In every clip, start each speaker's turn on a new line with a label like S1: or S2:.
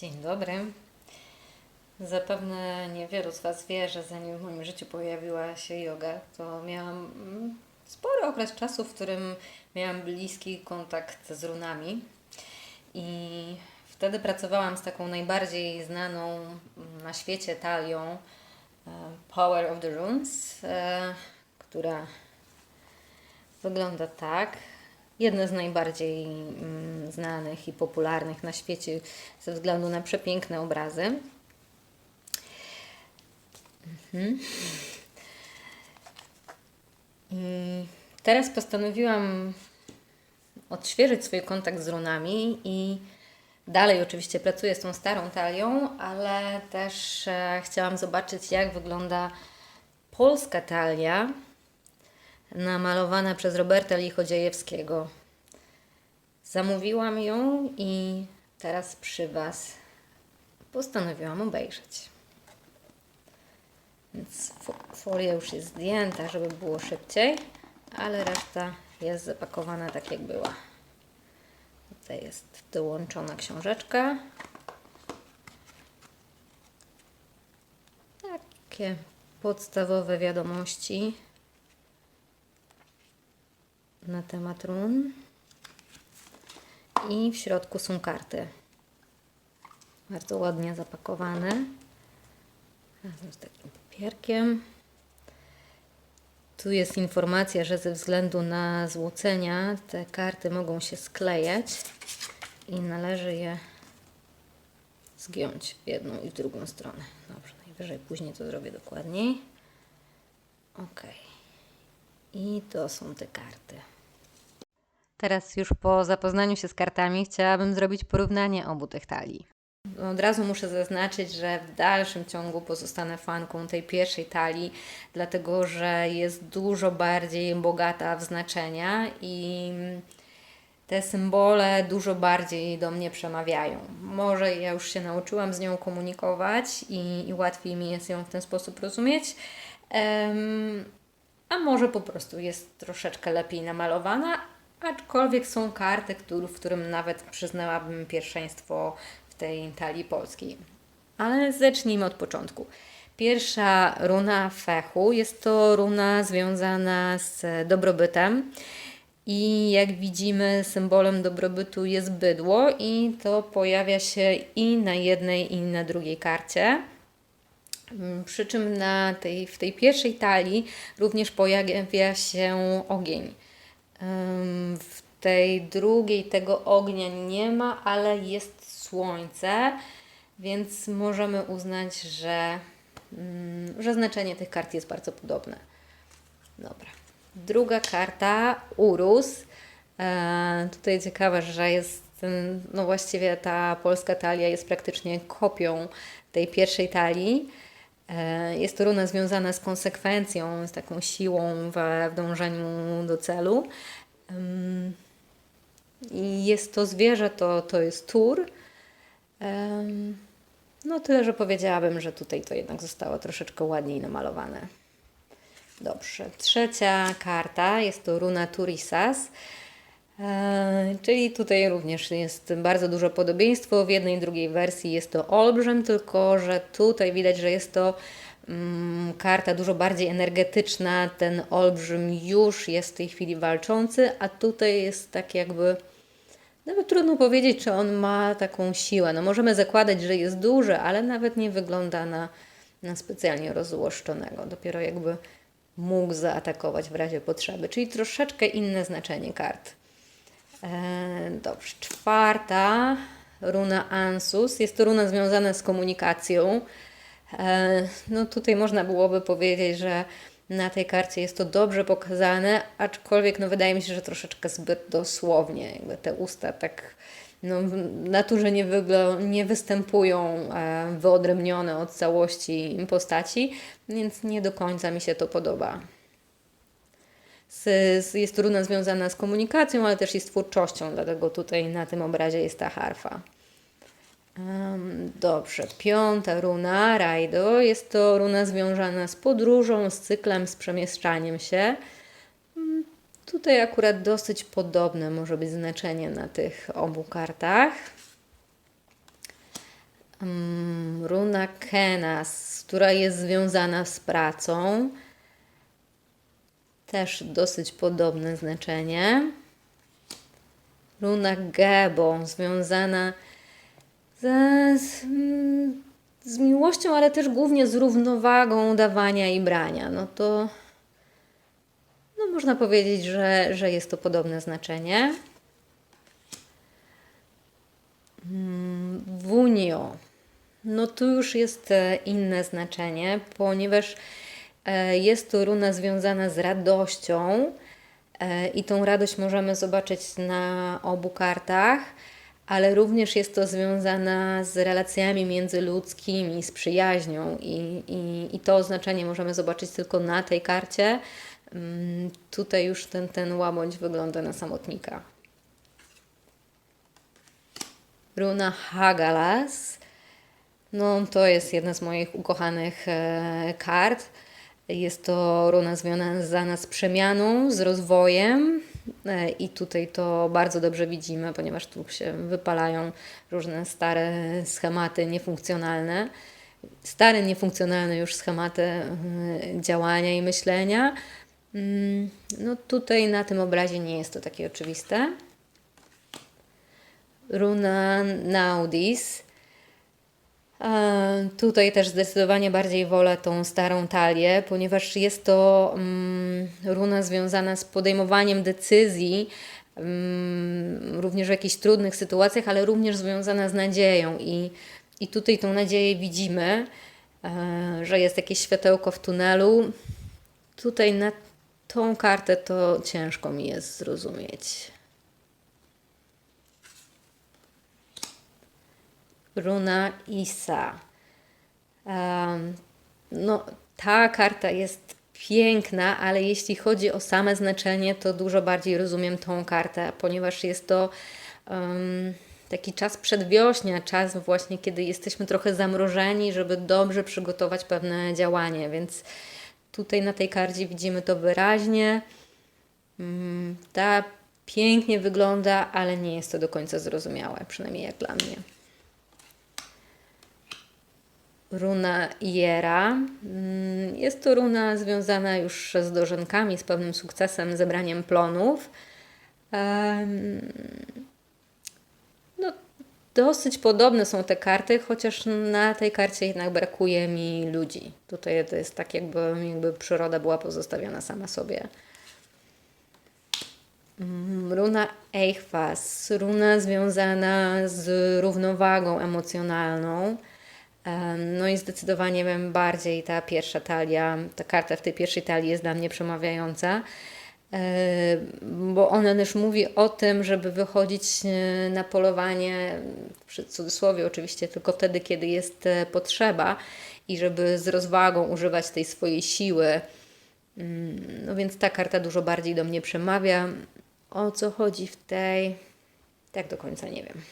S1: Dzień dobry. Zapewne niewielu z Was wie, że zanim w moim życiu pojawiła się yoga, to miałam mm, spory okres czasu, w którym miałam bliski kontakt z runami. I wtedy pracowałam z taką najbardziej znaną mm, na świecie talią e, Power of the Runes, e, która wygląda tak. Jedne z najbardziej mm, znanych i popularnych na świecie ze względu na przepiękne obrazy. Mhm. I teraz postanowiłam odświeżyć swój kontakt z runami i dalej oczywiście pracuję z tą starą talią, ale też e, chciałam zobaczyć, jak wygląda polska talia namalowana przez Roberta Lichodziejewskiego. Zamówiłam ją i teraz przy Was postanowiłam obejrzeć. Więc fo- folia już jest zdjęta, żeby było szybciej, ale reszta jest zapakowana tak jak była. Tutaj jest dołączona książeczka. Takie podstawowe wiadomości na temat run. I w środku są karty. Bardzo ładnie zapakowane. Razem z takim papierkiem. Tu jest informacja, że ze względu na złocenia te karty mogą się sklejać i należy je zgiąć w jedną i w drugą stronę. Dobrze, najwyżej później to zrobię dokładniej. Ok. I to są te karty. Teraz już po zapoznaniu się z kartami chciałabym zrobić porównanie obu tych talii. Od razu muszę zaznaczyć, że w dalszym ciągu pozostanę fanką tej pierwszej talii, dlatego że jest dużo bardziej bogata w znaczenia i te symbole dużo bardziej do mnie przemawiają. Może ja już się nauczyłam z nią komunikować i, i łatwiej mi jest ją w ten sposób rozumieć. Em, a może po prostu jest troszeczkę lepiej namalowana, aczkolwiek są karty, w którym nawet przyznałabym pierwszeństwo w tej talii polskiej. Ale zacznijmy od początku. Pierwsza runa fechu jest to runa związana z dobrobytem. I jak widzimy, symbolem dobrobytu jest bydło, i to pojawia się i na jednej, i na drugiej karcie. Przy czym na tej, w tej pierwszej talii również pojawia się ogień. W tej drugiej tego ognia nie ma, ale jest słońce, więc możemy uznać, że, mm, że znaczenie tych kart jest bardzo podobne. Dobra. Druga karta, Urus. E, tutaj ciekawe, że jest, no właściwie ta polska talia jest praktycznie kopią tej pierwszej talii. E, Jest to runa związana z konsekwencją, z taką siłą w dążeniu do celu. I jest to zwierzę, to, to jest tur. No tyle, że powiedziałabym, że tutaj to jednak zostało troszeczkę ładniej namalowane. Dobrze. Trzecia karta jest to runa Turisas. E, czyli tutaj również jest bardzo dużo podobieństwo. W jednej i drugiej wersji jest to olbrzym, tylko że tutaj widać, że jest to mm, karta dużo bardziej energetyczna. Ten olbrzym już jest w tej chwili walczący, a tutaj jest tak jakby. Nawet trudno powiedzieć, czy on ma taką siłę. No możemy zakładać, że jest duży, ale nawet nie wygląda na, na specjalnie rozłoszczonego. Dopiero jakby mógł zaatakować w razie potrzeby. Czyli troszeczkę inne znaczenie kart. E, dobrze, czwarta runa Ansus. Jest to runa związana z komunikacją. E, no tutaj można byłoby powiedzieć, że na tej karcie jest to dobrze pokazane, aczkolwiek no wydaje mi się, że troszeczkę zbyt dosłownie. Jakby te usta tak no, w naturze nie, nie występują e, wyodrębnione od całości postaci, więc nie do końca mi się to podoba. Z, z, jest to runa związana z komunikacją, ale też i z twórczością, dlatego tutaj na tym obrazie jest ta harfa. Em, dobrze, piąta runa, Rajdo, jest to runa związana z podróżą, z cyklem, z przemieszczaniem się. Mm, Tutaj akurat dosyć podobne może być znaczenie na tych obu kartach. Runa Kenas, która jest związana z pracą. Też dosyć podobne znaczenie. Runa Gebo, związana ze, z, z miłością, ale też głównie z równowagą dawania i brania. No to no można powiedzieć, że, że jest to podobne znaczenie. Mm, Wunio. No tu już jest e, inne znaczenie, ponieważ jest to runa związana z radością e, i tą radość możemy zobaczyć na obu kartach, ale również jest to związana z relacjami międzyludzkimi, z przyjaźnią i, i, i to znaczenie możemy zobaczyć tylko na tej karcie. Mm, Tutaj już ten, ten łabędź wygląda na samotnika. Runa Hagalas. No, to jest jedna z moich ukochanych e, kart. Jest to runa związana z przemianą, z rozwojem. E, I tutaj to bardzo dobrze widzimy, ponieważ tu się wypalają różne stare schematy niefunkcjonalne. Stare, niefunkcjonalne już schematy e, działania i myślenia. Mm, No tutaj na tym obrazie nie jest to takie oczywiste. Runa Naudis. Tutaj też zdecydowanie bardziej wolę tą starą talię, ponieważ jest to mm, runa związana z podejmowaniem decyzji, mm, również w jakichś trudnych sytuacjach, ale również związana z nadzieją. I, i tutaj tą nadzieję widzimy, e, że jest jakieś światełko w tunelu. Tutaj na tą kartę to ciężko mi jest zrozumieć. Runa Isa. No, ta karta jest piękna, ale jeśli chodzi o same znaczenie, to dużo bardziej rozumiem tą kartę, ponieważ jest to em, taki czas przedwiośnia, czas właśnie, kiedy jesteśmy trochę zamrożeni, żeby dobrze przygotować pewne działanie, więc tutaj na tej karcie widzimy to wyraźnie. Mm, Ta pięknie wygląda, ale nie jest to do końca zrozumiałe, przynajmniej jak dla mnie. Runa Jera. Mm, Jest to runa związana już z dożynkami, z pewnym sukcesem, zebraniem plonów. No, dosyć podobne są te karty, chociaż na tej karcie jednak brakuje mi ludzi. Tutaj to jest tak, jakby, jakby przyroda była pozostawiona sama sobie. Mm, Runa Eichwas, runa związana z równowagą emocjonalną. No i zdecydowanie bardziej ta pierwsza talia, ta karta w tej pierwszej talii jest dla mnie przemawiająca, bo ona też mówi o tym, żeby wychodzić e, na polowanie, przy cudzysłowie oczywiście, tylko wtedy, kiedy jest e, potrzeba i żeby z rozwagą używać tej swojej siły. Mm, No więc ta karta dużo bardziej do mnie przemawia. O co chodzi w tej? Tak do końca nie wiem.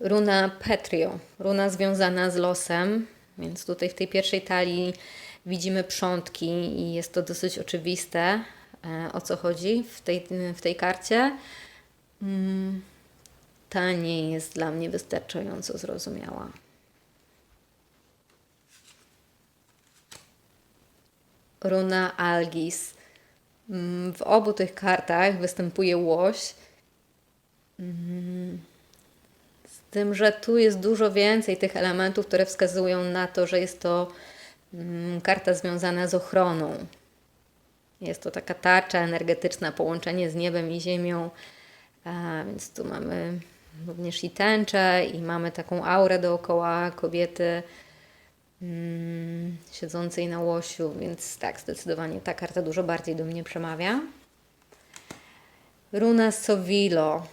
S1: Runa Petrio, runa związana z losem, więc tutaj w tej pierwszej talii widzimy przątki i jest to dosyć oczywiste, e, o co chodzi w tej, w tej karcie. Mm, Ta nie jest dla mnie wystarczająco zrozumiała. Runa Algis. Mm, W obu tych kartach występuje łoś. Z tym, że tu jest dużo więcej tych elementów, które wskazują na to, że jest to mm, karta związana z ochroną. Jest to taka tarcza energetyczna, połączenie z niebem i ziemią. A, więc tu mamy również i tęczę, i mamy taką aurę dookoła kobiety mm, siedzącej na łosiu, więc tak, zdecydowanie ta karta dużo bardziej do mnie przemawia. Runa Sovilo.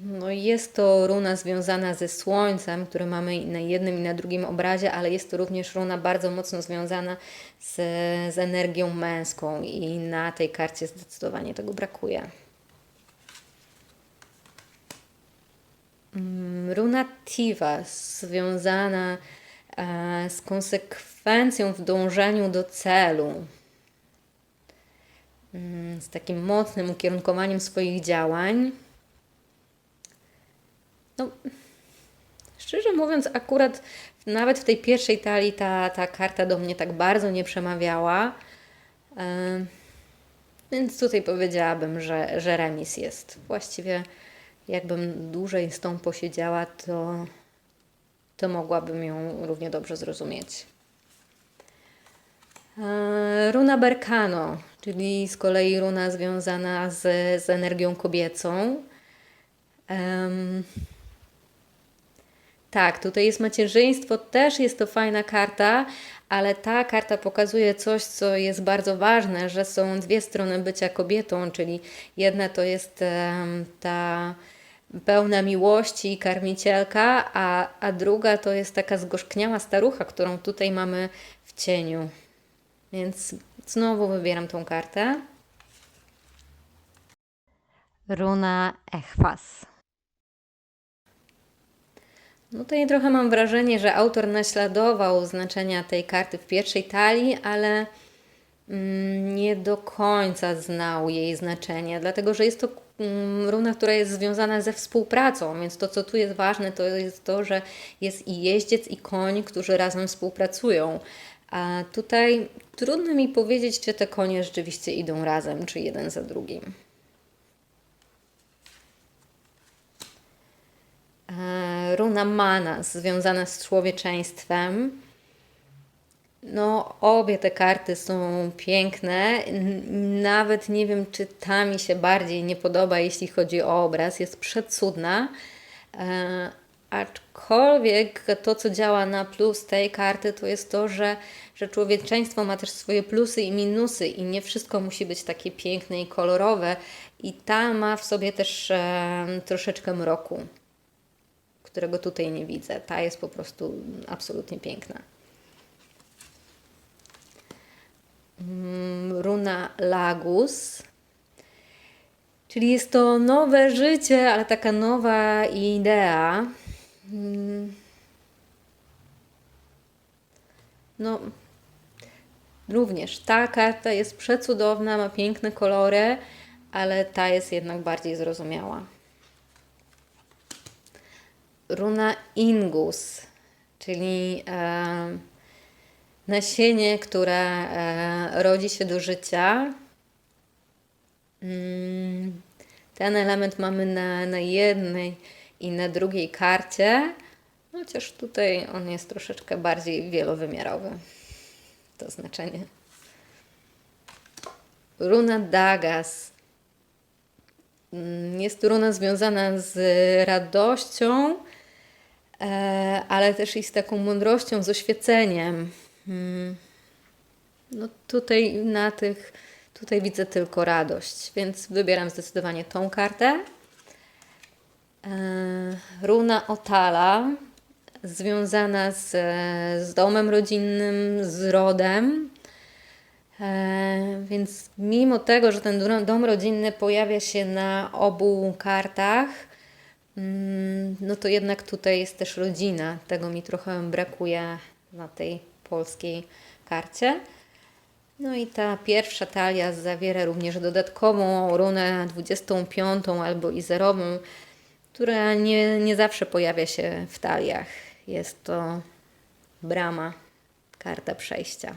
S1: No jest to runa związana ze słońcem, które mamy na jednym i na drugim obrazie, ale jest to również runa bardzo mocno związana z, z energią męską i na tej karcie zdecydowanie tego brakuje. Mm, Runa Tiva związana e, z konsekwencją w dążeniu do celu, Mm, z takim mocnym ukierunkowaniem swoich działań. No, szczerze mówiąc, akurat nawet w tej pierwszej talii ta, ta karta do mnie tak bardzo nie przemawiała. Em, Więc tutaj powiedziałabym, że, że remis jest. Właściwie jakbym dłużej z tą posiedziała, to, to mogłabym ją równie dobrze zrozumieć. Runa Berkano, czyli z kolei runa związana z, z energią kobiecą. Tak, tutaj jest macierzyństwo, też jest to fajna karta, ale ta karta pokazuje coś, co jest bardzo ważne, że są dwie strony bycia kobietą, czyli jedna to jest ta pełna miłości i karmicielka, a, a druga to jest taka zgorzkniała starucha, którą tutaj mamy w cieniu. Więc znowu wybieram tą kartę.
S2: Runa Echwas.
S1: No tutaj trochę mam wrażenie, że autor naśladował znaczenia tej karty w pierwszej talii, ale mm, nie do końca znał jej znaczenie, dlatego że jest to mm, runa, która jest związana ze współpracą, więc to, co tu jest ważne, to jest to, że jest i jeździec, i koń, którzy razem współpracują. A tutaj trudno mi powiedzieć, czy te konie rzeczywiście idą razem, czy jeden za drugim. Runa Manas, związana z człowieczeństwem. No, obie te karty są piękne. Nawet nie wiem, czy ta mi się bardziej nie podoba, jeśli chodzi o obraz. Jest przecudna. E, aczkolwiek to, co działa na plus tej karty, to jest to, że, że człowieczeństwo ma też swoje plusy i minusy, i nie wszystko musi być takie piękne i kolorowe. I ta ma w sobie też e, troszeczkę mroku którego tutaj nie widzę. Ta jest po prostu absolutnie piękna. Mm, Runa Lagus. Czyli jest to nowe życie, ale taka nowa idea. Mm. No, również ta karta jest przecudowna, ma piękne kolory, ale ta jest jednak bardziej zrozumiała runa Ingus, czyli e, nasienie, które e, rodzi się do życia. Mm, ten element mamy na, na jednej i na drugiej karcie, chociaż tutaj on jest troszeczkę bardziej wielowymiarowy. To znaczenie. Runa Dagas. Mm, Jest runa związana z radością, ale też i z taką mądrością, z oświeceniem. Mm. No tutaj na tych, tutaj widzę tylko radość, więc wybieram zdecydowanie tą kartę. E, Runa Otala, związana z, z domem rodzinnym, z rodem. E, więc mimo tego, że ten dom rodzinny pojawia się na obu kartach, mm, no to jednak tutaj jest też rodzina. Tego mi trochę brakuje na tej polskiej karcie. No i ta pierwsza talia zawiera również dodatkową runę 25 albo i zerową, która nie, nie zawsze pojawia się w taliach. Jest to brama, karta przejścia.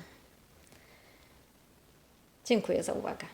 S1: Dziękuję za uwagę.